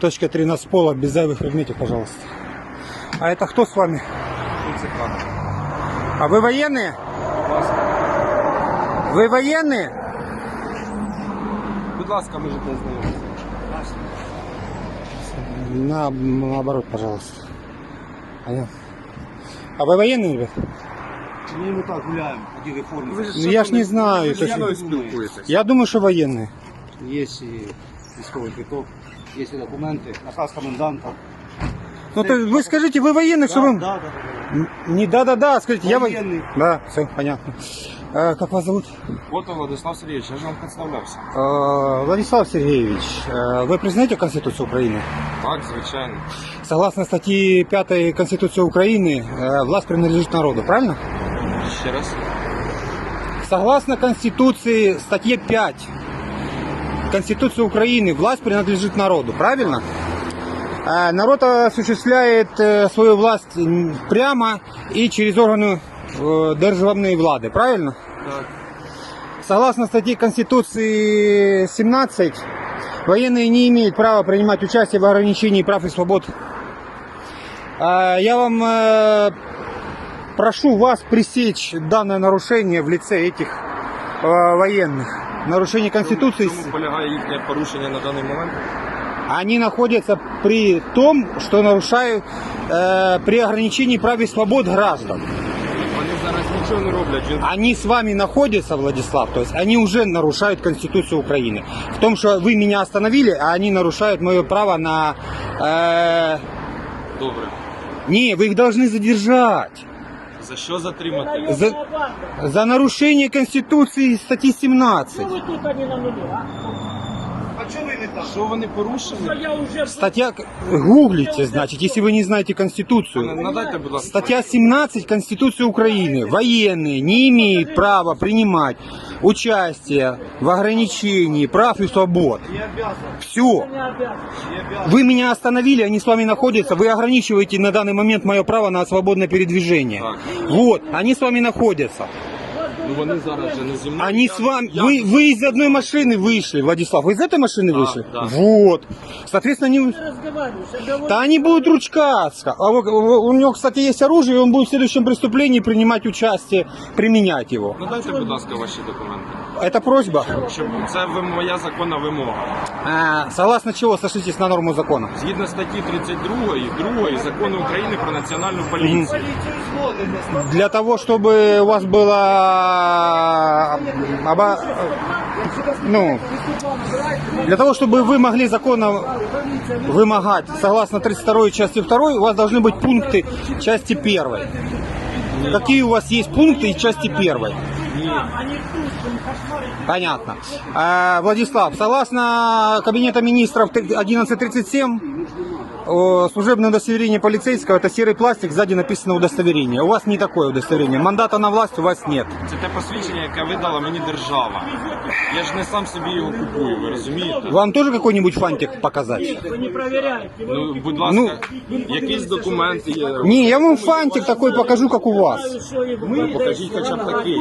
Точка 13 пола, без зайвых предметов, пожалуйста. А это кто с вами? А вы военные? Вы военные? Будь ласка, можете знайомитися. На, наоборот, пожалуйста. Понятно. А вы военные, ребят? Ми йому так гуляємо, ходили в формі. Ну, я ж не знаю. Ви то ж есть- мною спілкуєтесь. Я думаю, что военные. Є і військовий квиток, є і документи, наказ коменданта. Ну, то вы скажите, вы военный, что вы... Да, да, да. Н- Не да-да-да, скажите, я Военный. военный. Да, все, понятно. Э, как вас зовут? Ото Владислав Сергійович, я ж вам представлявся. Э, Владислав Сергеевич, э, вы признаете Конституцию Украины? Так, звичайно. Согласно статье 5 Конституции Украины, э, власть принадлежит народу, правильно? Ще раз. Согласно Конституции, статье 5 Конституции Украины, власть принадлежит народу, правильно? Э, Народ осуществляет э, свою власть прямо и через органы э, державной влады, правильно? Так. Согласно статье Конституции 17, военные не имеют права принимать участие в ограничении прав и свобод. А, Я вам э, прошу вас пресечь данное нарушение в лице этих военных Нарушение Конституции. В чому полягає їхнє порушення на даний момент? Они находятся при том, что нарушают э, при ограничении прав и свобод граждан. Вони зараз нічого не роблять. Він Они с вами находятся, Владислав, то есть они уже нарушают Конституцию Украины. В том, что вы меня остановили, а они нарушают мое право на... э, добре. Не, вы их должны задержать. За що затримати? За, за нарушение Конституции статьи 17. Вы тут они на нуле, а? Не? Що вони порушили? Я. Статья... Гуглите, значит, если вы не знаете Конституцию. Надайте, будь ласка. Статья 17 Конституции Украины. Военные не имеют права принимать участие в ограничении прав и свобод. Не обязан, Все. Не обязан. не обязан. Вы меня остановили, они с вами находятся, вы ограничиваете на данный момент мое право на свободное передвижение. Вот, они с вами находятся. Ну вони зараз же не зі мною. Они Я- с вами, я- вы, вы из одной машины вышли, Владислав, вы из этой машины Да, вышли? да. Вот. Соответственно, они... Разговариваешь, разговариваешь. Да они будут ручкаться. А вот, у него, кстати, есть оружие, и он будет в следующем преступлении принимать участие, применять его. Надайте, будь ласка, ваші документи. Это просьба. Щоб це ви- моя законна вимога. А, согласно чего сошлитесь на норму закона? Згідно статті 32 2 закону України про національну поліцію. Поліцію згоден, не Для того, чтобы у вас оба- ну, для того, чтобы вы могли законно вымогать, согласно 32 части 2, у вас должны быть пункты части 1. Какие у вас есть пункты из части 1? Они тут, они кошмары. Понятно. А, Владислав, согласно Кабинета министров 1137, о, служебное удостоверение полицейского это серый пластик, сзади написано удостоверение. У вас не такое удостоверение. Мандата на власть у вас нет. Це те посвідчення, яке видала мені держава. Я ж не сам собі його купую, ви розумієте? Вам тоже какой-нибудь фантик показать? Вы не проверяете. Вы Ну, будь ласка, якісь документи є. Не, я вам фантик такой покажу, как у вас. что его Ви покажіть хоча б такий.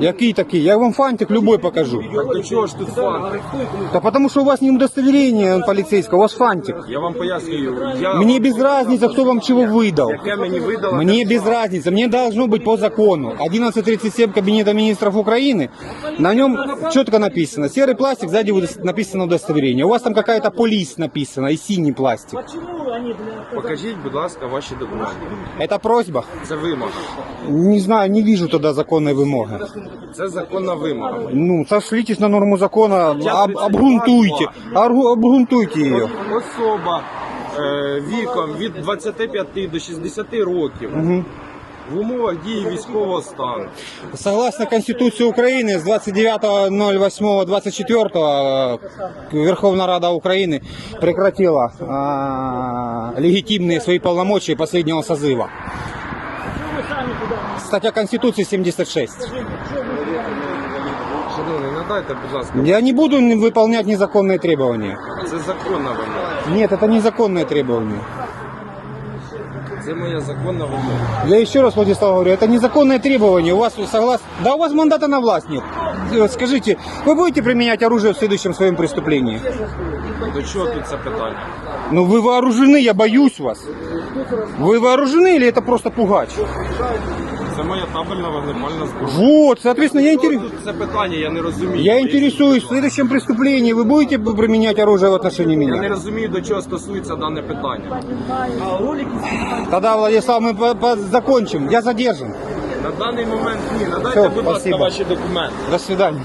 Який такие? Я вам фантик любой покажу. Так до чого ж тут фан? Да потому что у вас не удостоверение полицейского, у вас фантик. Я вам пояснюю, я Мне без разницы, кто вам чего выдал. яке мені видала. Мне без разницы, мне должно быть по закону. 1137 Кабинета министров Украины, на нем четко написано, серый пластик, сзади удос- написано удостоверение. У вас там какая-то полис написана и синий пластик. Почему они, бля, Покажіть, будь ласка, ваші документи. Это просьба? Це вимога. Не знаю, не вижу тогда законной вымоги. Це законна вимога. Ну, сошлитесь на норму закона, об- обгрунтуйте, Аргу- обгрунтуйте ее. Особа е, віком від 25 до 60 років в умовах дії військового стану. Согласно Конституции Украины с 29.08.24 э, Верховная Рада Украины прекратила а, легитимные свои полномочия последнего созыва. Почему вы сами туда? Статья Конституции 76. Шановний, надайте, будь ласка, Я не буду не выполнять незаконные требования. це законна вимога. Нет, это незаконные требования. Це моя законна вимога. Я еще раз, Владислав, говорю, это незаконное требование. У вас согласно... Да у вас мандата на власть нет. Э, Скажите, вы будете применять оружие в следующем своем преступлении? До чого тут це питання? Ну вы вооружены, я боюсь вас. Вы вооружены или это просто пугач? Це моя табельна вогнепальна зброя. Вот, соответственно, я интересуюсь. Тут це питання, я не розумію. Я интересуюсь, в следующем преступлении вы будете применять оружие в отношении Я не меня? розумію, до чого стосується дане питання. А ролики снимать. Тогда, Владислав, мы по- по- закончим. Я задержан. На даний момент ні. Надайте, Все, будь ласка, спасибо. ваші документи. До свидания.